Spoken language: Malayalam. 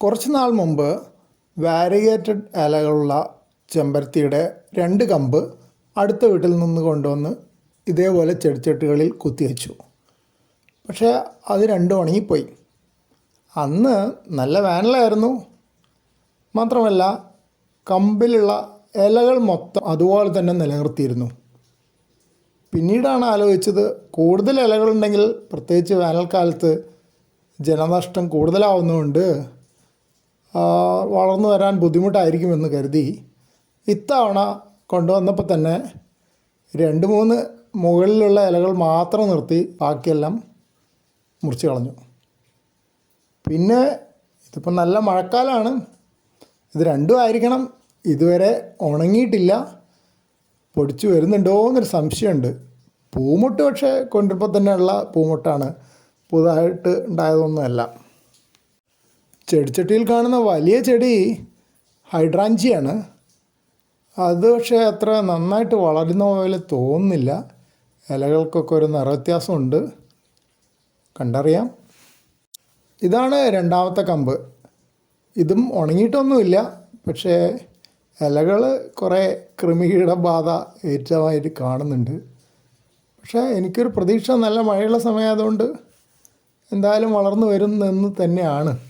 കുറച്ച് നാൾ മുമ്പ് വാരിഗേറ്റഡ് ഇലകളുള്ള ചെമ്പരത്തിയുടെ രണ്ട് കമ്പ് അടുത്ത വീട്ടിൽ നിന്ന് കൊണ്ടുവന്ന് ഇതേപോലെ ചെടിച്ചട്ടികളിൽ കുത്തിവെച്ചു. പക്ഷേ അത് രണ്ടും ഉണങ്ങിപ്പോയി. അന്ന് നല്ല വേനലായിരുന്നു. മാത്രമല്ല കമ്പിലുള്ള ഇലകൾ മൊത്തം അതുപോലെ തന്നെ നിലനിർത്തിയിരുന്നു. പിന്നീടാണ് ആലോചിച്ചത് കൂടുതൽ ഇലകളുണ്ടെങ്കിൽ പ്രത്യേകിച്ച് വേനൽക്കാലത്ത് ജനനഷ്ടം കൂടുതലാവുന്നതുകൊണ്ട് വളർന്നു വരാൻ ബുദ്ധിമുട്ടായിരിക്കുമെന്ന് കരുതി ഇത്തവണ കൊണ്ടുവന്നപ്പോൾ തന്നെ രണ്ട് മൂന്ന് മുകളിലുള്ള ഇലകൾ മാത്രം നിർത്തി ബാക്കിയെല്ലാം മുറിച്ച് കളഞ്ഞു. പിന്നെ ഇതിപ്പോൾ നല്ല മഴക്കാലമാണ് ഇത് രണ്ടും ആയിരിക്കണം. ഇതുവരെ ഉണങ്ങിയിട്ടില്ല. പൊടിച്ചു വരുന്നുണ്ടോ എന്നൊരു സംശയമുണ്ട്. പൂമുട്ട് പക്ഷേ കൊണ്ടിപ്പോൾ തന്നെയുള്ള പൂമുട്ടാണ് പുതുതായിട്ട് ഉണ്ടായതൊന്നുമല്ല. ചെടിച്ചട്ടിയിൽ കാണുന്ന വലിയ ചെടി ഹൈഡ്രാഞ്ചിയാണ്. അത് പക്ഷേ അത്ര നന്നായിട്ട് വളരുന്ന പോലെ തോന്നുന്നില്ല. ഇലകൾക്കൊക്കെ ഒരു നിറവ്യത്യാസമുണ്ട്. കണ്ടറിയാം. ഇതാണ് രണ്ടാമത്തെ കമ്പ്. ഇതും ഉണങ്ങിയിട്ടൊന്നുമില്ല. പക്ഷേ ഇലകൾ കുറേ കൃമികീടബാധ ഏറ്റവുമായിട്ട് കാണുന്നുണ്ട്. പക്ഷേ എനിക്കൊരു പ്രതീക്ഷ നല്ല മഴയുള്ള സമയമായതുകൊണ്ട് എന്തായാലും വളർന്നു വരുന്നെന്ന് തന്നെയാണ്.